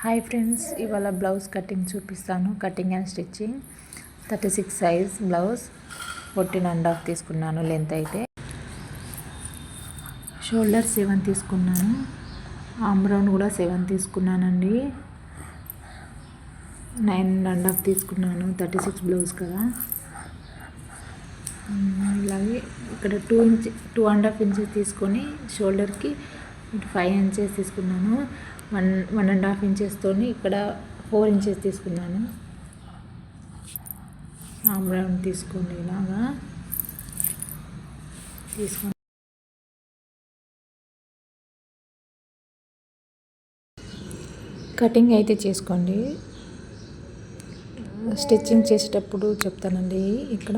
Hi friends ఇవాళ blouse cutting చూపిస్తాను. Cutting and stitching thirty six size blouse fourteen and half తీసుకున్నాను length అయితే. Shoulder seven తీసుకున్నాను. Arm round కూడా సెవెన్ తీసుకున్నానండి. నైన్ అండ్ హాఫ్ తీసుకున్నాను. థర్టీ సిక్స్ బ్లౌజ్ కదా ఇలాగే ఇక్కడ two inch two and half inches తీసుకొని షోల్డర్కి ఫైవ్ ఇంచెస్ తీసుకున్నాను. వన్ వన్ అండ్ హాఫ్ ఇంచెస్తో ఇక్కడ ఫోర్ ఇంచెస్ తీసుకున్నాను. ఆమ్రౌండ్ తీసుకోండి ఇలాగా. తీసుకొని కటింగ్ అయితే చేసుకోండి. స్టిచ్చింగ్ చేసేటప్పుడు చెప్తానండి ఇక్కడ.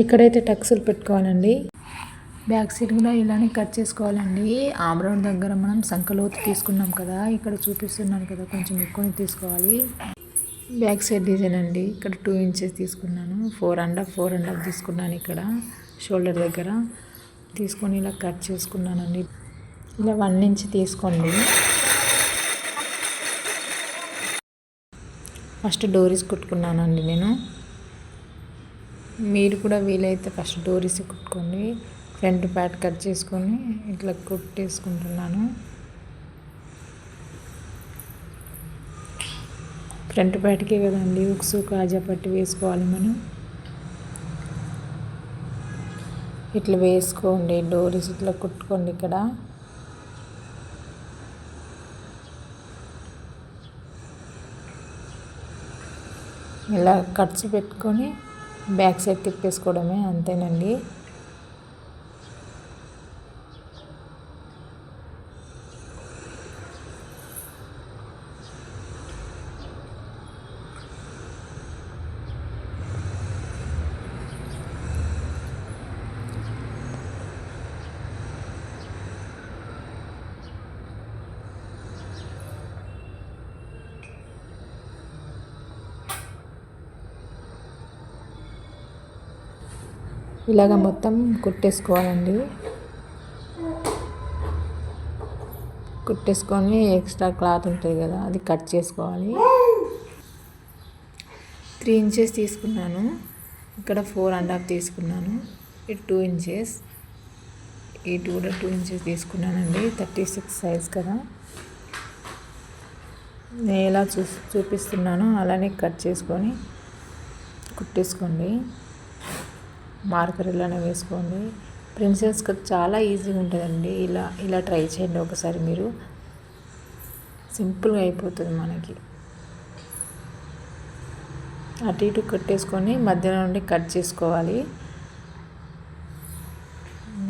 ఇక్కడైతే టక్స్లు పెట్టుకోవాలండి. బ్యాక్ సైడ్ కూడా ఇలానే కట్ చేసుకోవాలండి. ఆమ్రౌండ్ దగ్గర మనం సంకలోతు తీసుకున్నాం కదా ఇక్కడ చూపిస్తున్నాను కదా కొంచెం ఎక్కువ తీసుకోవాలి. బ్యాక్ సైడ్ డిజైన్ అండి ఇక్కడ టూ ఇంచెస్ తీసుకున్నాను. Four and half four and half తీసుకున్నాను ఇక్కడ షోల్డర్ దగ్గర. తీసుకొని ఇలా కట్ చేసుకున్నానండి. ఇలా వన్ ఇంచ్ తీసుకోండి. ఫస్ట్ డోరీస్ కుట్టుకున్నానండి నేను. మీరు కూడా వీలైతే ఫస్ట్ డోరీస్ కుట్టుకోండి ఫ్రంట్ ప్యాట్ కట్ చేసుకొని ఇట్లా కుట్టేసుకుంటున్నాను. ఫ్రంట్ ప్యాట్కే కదండి ఉక్సు కాజా పట్టి వేసుకోవాలి మనం. ఇట్లా వేసుకోండి డోరీస్ ఇట్లా కుట్టుకోండి ఇక్కడ. ఇలా కట్స్ పెట్టుకొని బ్యాక్ సైడ్ తిప్పేసుకోవడమే అంతేనండి. ఇలాగ మొత్తం కుట్టేసుకోవాలండి. కుట్టేసుకొని ఎక్స్ట్రా క్లాత్ ఉంటుంది కదా అది కట్ చేసుకోవాలి. త్రీ ఇంచెస్ తీసుకున్నాను. ఇక్కడ ఫోర్ అండ్ హాఫ్ తీసుకున్నాను. ఇది టూ ఇంచెస్. ఇటు కూడా టూ ఇంచెస్ తీసుకున్నానండి. థర్టీ సిక్స్ సైజ్ కదా. నేను ఎలా చూ చూపిస్తున్నానో అలానే కట్ చేసుకొని కుట్టేసుకోండి. మార్కర్లను వేసుకోండి. ప్రిన్సెస్ కట్ చాలా ఈజీగా ఉంటుందండి. ఇలా ఇలా ట్రై చేయండి ఒకసారి మీరు. సింపుల్గా అయిపోతుంది మనకి. అటు ఇటు కట్టేసుకొని మధ్యలో నుండి కట్ చేసుకోవాలి.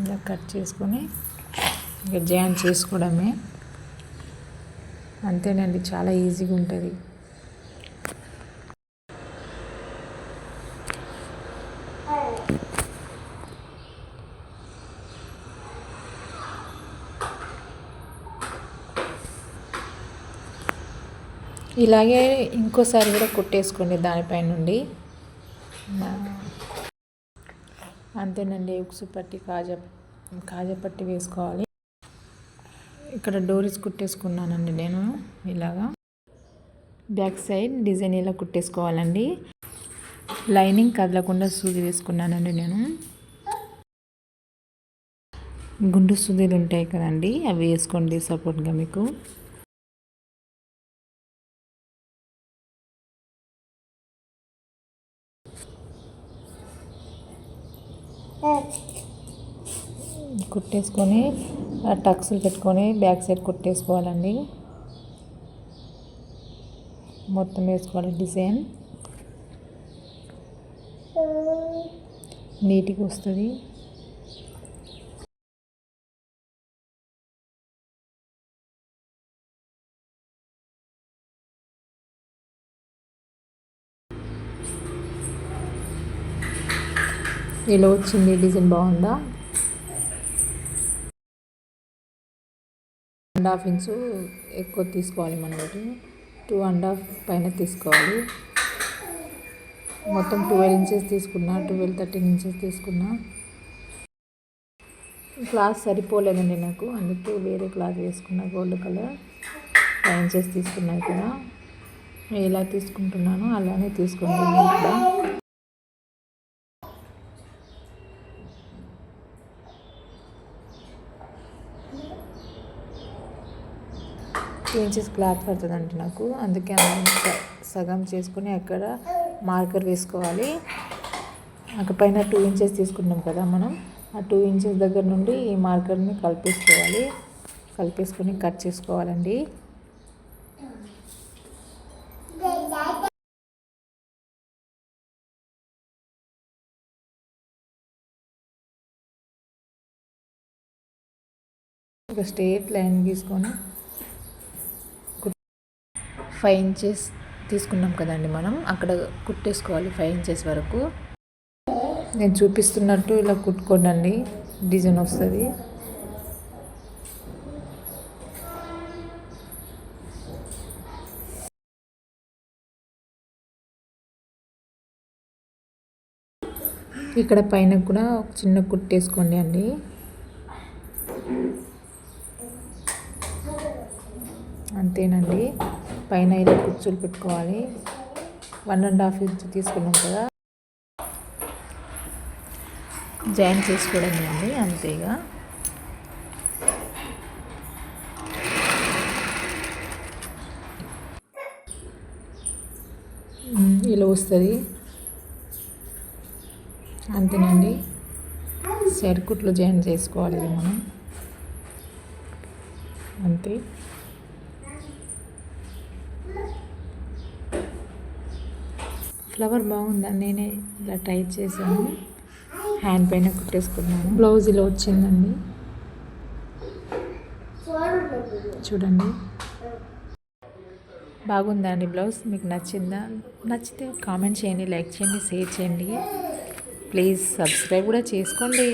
ఇలా కట్ చేసుకొని ఇక జాయిన్ చేసుకోవడమే. అంతేనండి చాలా ఈజీగా ఉంటుంది. ఇలాగే ఇంకోసారి కూడా కుట్టేసుకోండి దానిపై నుండి అంతేనండి ఉక్సు పట్టి కాజా కాజపట్టి వేసుకోవాలి. ఇక్కడ డోరీస్ కుట్టేసుకున్నానండి నేను ఇలాగా. బ్యాక్ సైడ్ డిజైన్ ఇలా కుట్టేసుకోవాలండి. లైనింగ్ కదలకుండా సూది వేసుకున్నానండి నేను. గుండు సూదీలు ఉంటాయి కదండి అవి వేసుకోండి సపోర్ట్గా మీకు. కుట్టేసుకొని టక్స్లు పెట్టుకొని బ్యాక్ సైడ్ కుట్టేసుకోవాలండి. మొత్తం వేసుకోవాలి డిజైన్. నీట్గా వస్తుంది. ఎలా వచ్చింది డిజైన్ బాగుందా? అండ్ హాఫ్ ఇంచు ఎక్కువ తీసుకోవాలి మనం టూ అండ్ హాఫ్ పైన తీసుకోవాలి. మొత్తం ట్వెల్వ్ ఇంచెస్ తీసుకున్నా ట్వెల్వ్ థర్టీన్ ఇంచెస్ తీసుకున్నా. క్లాత్ సరిపోలేదండి నాకు అందుకే వేరే క్లాత్ వేసుకున్నా గోల్డ్ కలర్ ఫైవ్ ఇంచెస్ తీసుకున్నా ఇక్కడ. ఎలా తీసుకుంటున్నాను అలానే తీసుకుంటున్నాను ఇక్కడ ఇంచెస్ క్లాత్ పడుతుందండి నాకు. అందుకే సగం చేసుకుని అక్కడ మార్కర్ వేసుకోవాలి. అక్కడ పైన టూ ఇంచెస్ తీసుకున్నాం కదా మనం. ఆ టూ ఇంచెస్ దగ్గర నుండి ఈ మార్కర్ని కలిపేసుకోవాలి. కలిపేసుకొని కట్ చేసుకోవాలండి. ఒక స్ట్రేట్ లైన్ గీసుకొని ఫైవ్ ఇంచెస్ తీసుకున్నాం కదండి మనం. అక్కడ కుట్టేసుకోవాలి ఫైవ్ ఇంచెస్ వరకు. నేను చూపిస్తున్నట్టు ఇలా కుట్టుకోనండి డిజైన్ వస్తుంది. ఇక్కడ పైన కూడా ఒక చిన్న కుట్టేసుకోండి అండి. అంతేనండి. పైన ఇలా కుర్చీలు పెట్టుకోవాలి. వన్ అండ్ హాఫ్ ఇంచ్ తీసుకున్నాం కదా. జాయిన్ చేసుకోవడం అండి అంతేగా ఇలా వస్తుంది. అంతేనండి. సైడ్ కుట్లు జాయిన్ చేసుకోవాలి మనం. అంతే. ఫ్లవర్ బాగుందా? నేనే ఇలా ట్రై చేశాను. హ్యాండ్ పైన కుట్టేసుకున్నాను. బ్లౌజ్ ఇలా వచ్చిందండి. చూడండి. బాగుందా అండి బ్లౌజ్? మీకు నచ్చిందా? నచ్చితే కామెంట్ చేయండి లైక్ చేయండి షేర్ చేయండి. ప్లీజ్ సబ్స్క్రైబ్ కూడా చేసుకోండి.